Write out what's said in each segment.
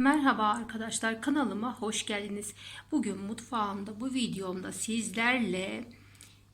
Merhaba arkadaşlar kanalıma hoş geldiniz. Bugün mutfağımda bu videomda sizlerle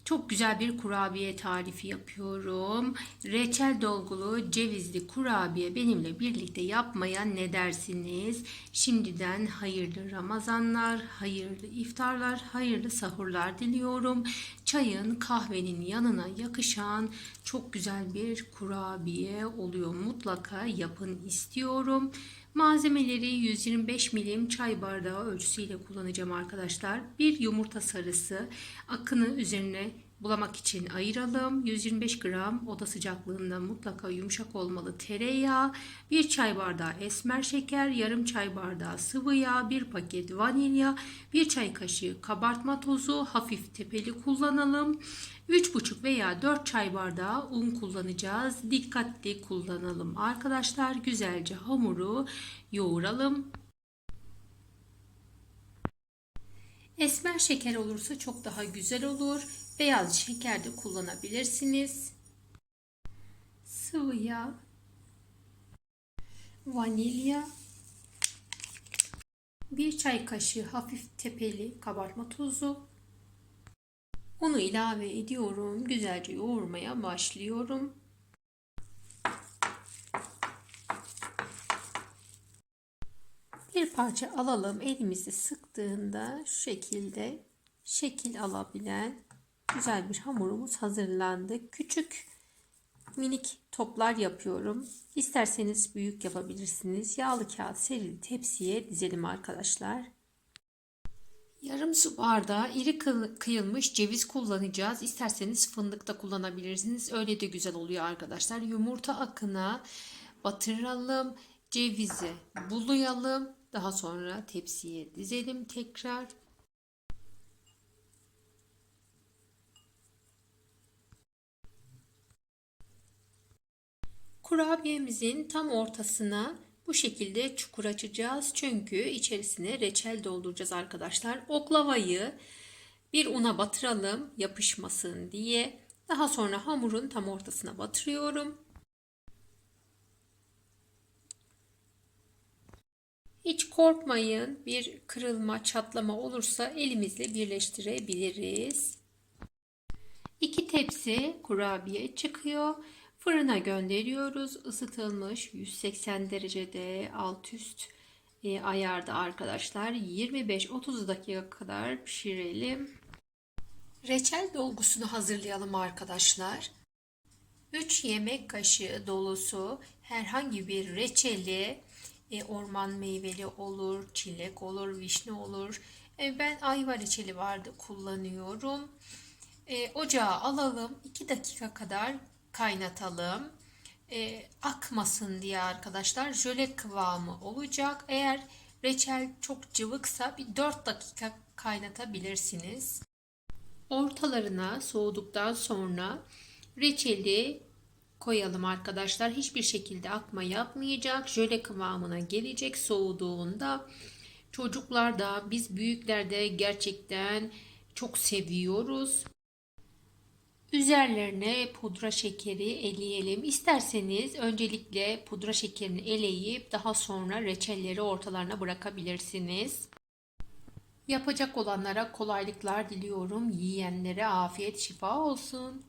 çok güzel bir kurabiye tarifi yapıyorum. Reçel dolgulu cevizli kurabiye benimle birlikte yapmaya ne dersiniz? Şimdiden hayırlı Ramazanlar, hayırlı iftarlar, hayırlı sahurlar diliyorum. Çayın, kahvenin yanına yakışan çok güzel bir kurabiye oluyor. Mutlaka yapın istiyorum. Malzemeleri 125 milim çay bardağı ölçüsüyle kullanacağım arkadaşlar. Bir yumurta sarısı akını üzerine bulamak için ayıralım. 125 gram oda sıcaklığında mutlaka yumuşak olmalı tereyağı, bir çay bardağı esmer şeker, yarım çay bardağı sıvı yağ, bir paket vanilya, bir çay kaşığı kabartma tozu, hafif tepeli kullanalım. 3,5 veya 4 çay bardağı un kullanacağız. Dikkatli kullanalım arkadaşlar. Güzelce hamuru yoğuralım. Esmer şeker olursa çok daha güzel olur. Beyaz şeker de kullanabilirsiniz. Sıvı yağ, vanilya, bir çay kaşığı hafif tepeli kabartma tozu, Unu ilave ediyorum. Güzelce yoğurmaya başlıyorum. Bir parça alalım. Elimizi sıktığında şu şekilde şekil alabilen güzel bir hamurumuz hazırlandı. Küçük minik toplar yapıyorum. İsterseniz büyük yapabilirsiniz. Yağlı kağıt serili tepsiye dizelim arkadaşlar. Yarım su bardağı iri kıyılmış ceviz kullanacağız. İsterseniz fındık da kullanabilirsiniz. Öyle de güzel oluyor arkadaşlar. Yumurta akına batıralım. Cevizi bulayalım. Daha sonra tepsiye dizelim tekrar. Kurabiyemizin tam ortasına bu şekilde çukur açacağız. Çünkü içerisine reçel dolduracağız arkadaşlar. Oklavayı bir una batıralım yapışmasın diye. Daha sonra hamurun tam ortasına batırıyorum. Hiç korkmayın. Bir kırılma, çatlama olursa elimizle birleştirebiliriz. İki tepsi kurabiye çıkıyor. Fırına gönderiyoruz. Isıtılmış 180 derecede alt üst e, ayarda arkadaşlar. 25-30 dakika kadar pişirelim. Reçel dolgusunu hazırlayalım arkadaşlar. 3 yemek kaşığı dolusu herhangi bir reçeli e, orman meyveli olur, çilek olur, vişne olur. E, ben ayva reçeli vardı kullanıyorum. Ocağa alalım. 2 dakika kadar kaynatalım. E, akmasın diye arkadaşlar jöle kıvamı olacak. Eğer reçel çok cıvıksa bir 4 dakika kaynatabilirsiniz. Ortalarına soğuduktan sonra reçeli koyalım arkadaşlar. Hiçbir şekilde akma yapmayacak. Jöle kıvamına gelecek soğuduğunda. Çocuklar da biz büyükler de gerçekten çok seviyoruz. Üzerlerine pudra şekeri eleyelim. İsterseniz öncelikle pudra şekerini eleyip daha sonra reçelleri ortalarına bırakabilirsiniz. Yapacak olanlara kolaylıklar diliyorum. Yiyenlere afiyet şifa olsun.